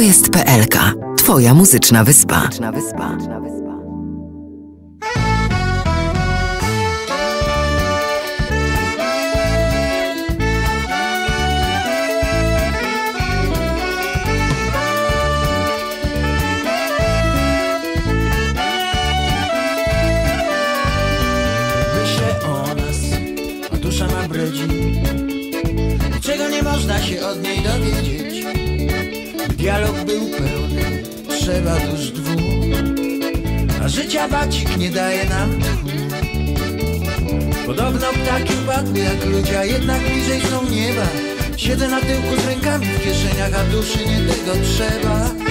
To jest PLK. Twoja muzyczna wyspa. o nas, a Czego nie można się od niej dowiedzieć Dialog był pełny, trzeba dusz dwóch. A życia bacik nie daje nam Podobno ptaki upadły jak ludzie, a jednak bliżej są nieba. Siedzę na tyłku z rękami w kieszeniach, a duszy nie tego trzeba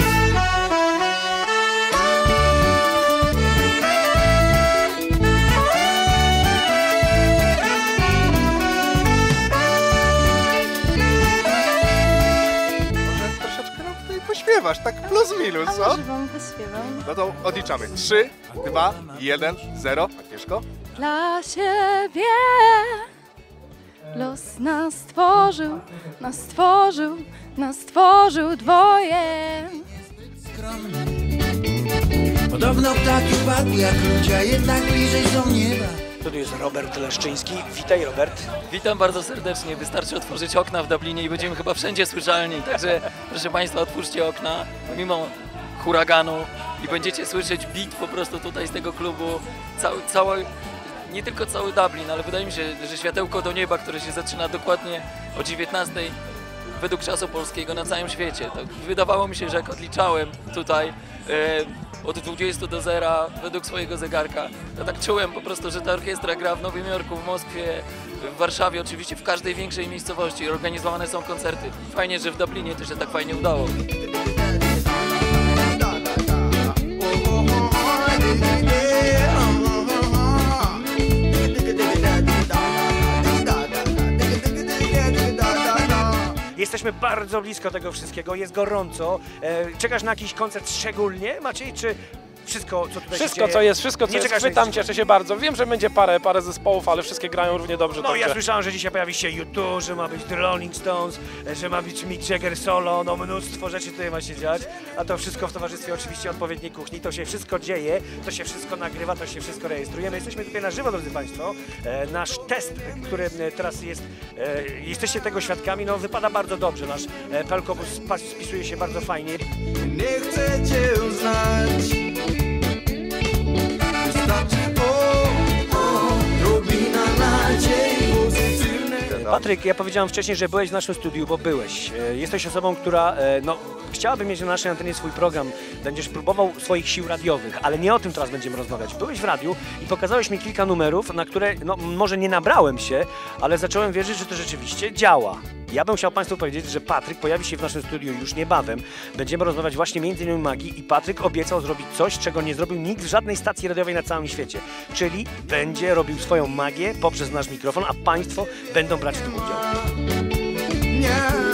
tutaj pośpiewasz, tak plus minus, A co? może wam wyśpiewam? No to odliczamy. 3, 2, 1, 0. Agnieszko? Dla siebie los nas stworzył, nas stworzył, nas stworzył dwoje. skromny Podobno ptaki upadły jak ludzie, a jednak bliżej są nieba Tu jest Robert Leszczyński. Witaj Robert. Witam bardzo serdecznie. Wystarczy otworzyć okna w Dublinie i będziemy chyba wszędzie słyszalni. Także proszę Państwa, otwórzcie okna mimo huraganu i będziecie słyszeć beat po prostu tutaj z tego klubu. Cały, cały, nie tylko cały Dublin, ale wydaje mi się, że światełko do nieba, które się zaczyna dokładnie o 19 według czasu polskiego na całym świecie. Tak wydawało mi się, że jak odliczałem tutaj e, od 20 do 0 według swojego zegarka, to tak czułem po prostu, że ta orkiestra gra w Nowym Jorku, w Moskwie, w Warszawie, oczywiście w każdej większej miejscowości. Organizowane są koncerty. Fajnie, że w Dublinie to się tak fajnie udało. Jesteśmy bardzo blisko tego wszystkiego, jest gorąco. E, czekasz na jakiś koncert szczególnie, Maciej, czy wszystko, co tutaj Wszystko co jest, wszystko co Nie jest, chwytam, cieszę się bardzo. Wiem, że będzie parę, parę zespołów, ale wszystkie grają równie dobrze. No także... ja słyszałem, że dzisiaj pojawi się U2, że ma być The Rolling Stones, że ma być Mick Jagger solo, no mnóstwo rzeczy tutaj ma się dziać, a to wszystko w towarzystwie oczywiście odpowiedniej kuchni, to się wszystko dzieje, to się wszystko nagrywa, to się wszystko rejestruje. My jesteśmy tutaj na żywo, drodzy Państwo. E, nasz test, który e, teraz jest, e, jesteście tego świadkami, no wypada bardzo dobrze, nasz Pelkobus spisuje się bardzo fajnie. Nie chcę cię uznać Patryk, ja powiedziałem wcześniej, że byłeś w naszym studiu, bo byłeś. E, Jesteś osobą, która e, no, chciałaby mieć na naszej antenie swój program. Będziesz próbował swoich sił radiowych, ale nie o tym teraz będziemy rozmawiać. Byłeś w radiu i pokazałeś mi kilka numerów, na które no, może nie nabrałem się, ale zacząłem wierzyć, że to rzeczywiście działa. Ja bym chciał Państwu powiedzieć, że Patryk pojawi się w naszym studiu już niebawem. Będziemy rozmawiać właśnie innymi o magii i Patryk obiecał zrobić coś, czego nie zrobił nikt w żadnej stacji radiowej na całym świecie. Czyli będzie robił swoją magię poprzez nasz mikrofon, a Państwo będą brać w tym udział. Nie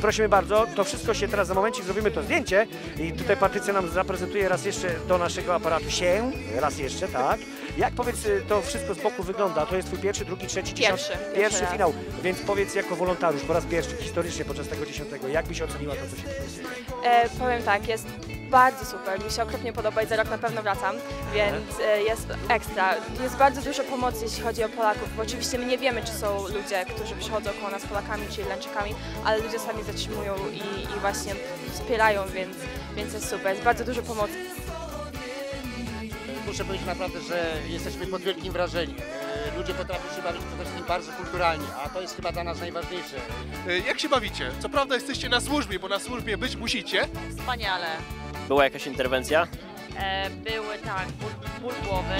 Prosimy bardzo, to wszystko się teraz za momencik zrobimy to zdjęcie i tutaj Patrycja nam zaprezentuje raz jeszcze do naszego aparatu się, raz jeszcze, tak. Jak powiedz, y, to wszystko z boku wygląda? To jest twój pierwszy, drugi, trzeci, Pierwszy, dziesiąty? pierwszy Pierwszy raz. finał, więc powiedz jako wolontariusz po raz pierwszy historycznie podczas tego dziesiątego, jak byś oceniła to, co się dzieje? E, powiem tak, jest bardzo super, mi się okropnie podoba i za rok na pewno wracam, więc e, jest ekstra. Jest bardzo dużo pomocy, jeśli chodzi o Polaków, bo oczywiście my nie wiemy, czy są ludzie, którzy przychodzą koło nas Polakami czy Irlandczykami, ale ludzie sami zatrzymują i, i właśnie wspierają, więc, więc jest super. Jest bardzo dużo pomocy. Muszę powiedzieć naprawdę, że jesteśmy pod wielkim wrażeniem. E, Ludzie potrafią się bawić przede wszystkim bardzo kulturalnie, a to jest chyba dla nas najważniejsze. Y, Jak się bawicie? Co prawda jesteście na służbie, bo na służbie być musicie. Wspaniale. Była jakaś interwencja? E, były tak, ból, ból głowy,